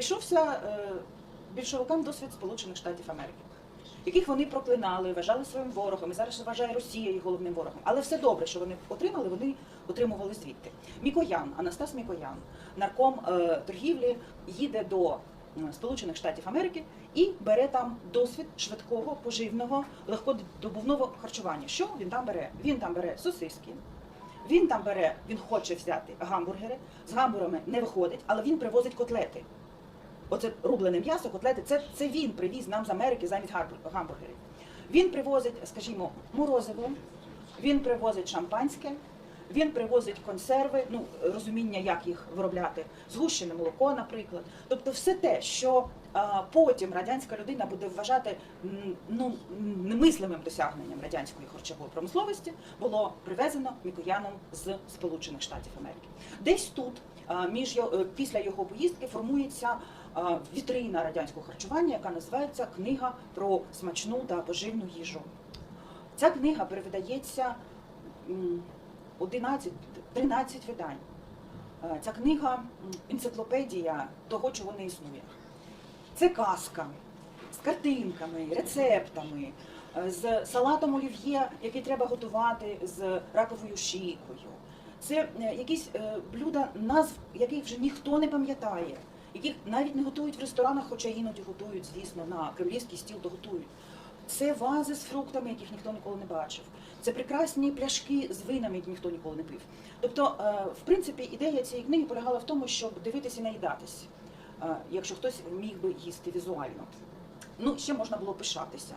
прийшовся е, більшовикам досвід Сполучених Штатів Америки, яких вони проклинали, вважали своїм ворогом, і зараз вважає Росія їх головним ворогом. Але все добре, що вони отримали, вони отримували звідти. Мікоян, Анастас Мікоян, нарком е, торгівлі, їде до Сполучених Штатів Америки і бере там досвід швидкого, поживного, легкодобувного харчування. Що він там бере? Він там бере сосиски. Він там бере, він хоче взяти гамбургери, з гамбургами не виходить, але він привозить котлети. Оце рублене м'ясо, котлети, це, це він привіз нам з Америки замість гамбургерів. Він привозить, скажімо, морозиво, він привозить шампанське, він привозить консерви, ну розуміння, як їх виробляти, згущене молоко, наприклад. Тобто, все те, що потім радянська людина буде вважати ну немислимим досягненням радянської харчової промисловості, було привезено Мікояном з Сполучених Штатів Америки. Десь тут між е, після його поїздки формується вітрина радянського харчування, яка називається Книга про смачну та поживну їжу. Ця книга перевидається 11, 13 видань. Е, Ця книга енциклопедія того, чого не існує. Це казка з картинками, рецептами, е, з салатом олів'є, який треба готувати з раковою шийкою. Це е, якісь блюда, назв яких вже ніхто не пам'ятає, яких навіть не готують в ресторанах, хоча іноді готують, звісно, на кремлівський стіл то готують. Це вази з фруктами, яких ніхто ніколи не бачив. Це прекрасні пляшки з винами, які ніхто ніколи не пив. Тобто, е, в принципі, ідея цієї книги полягала в тому, щоб дивитися і наїдатись, е, якщо хтось міг би їсти візуально. Ну, ще можна було пишатися.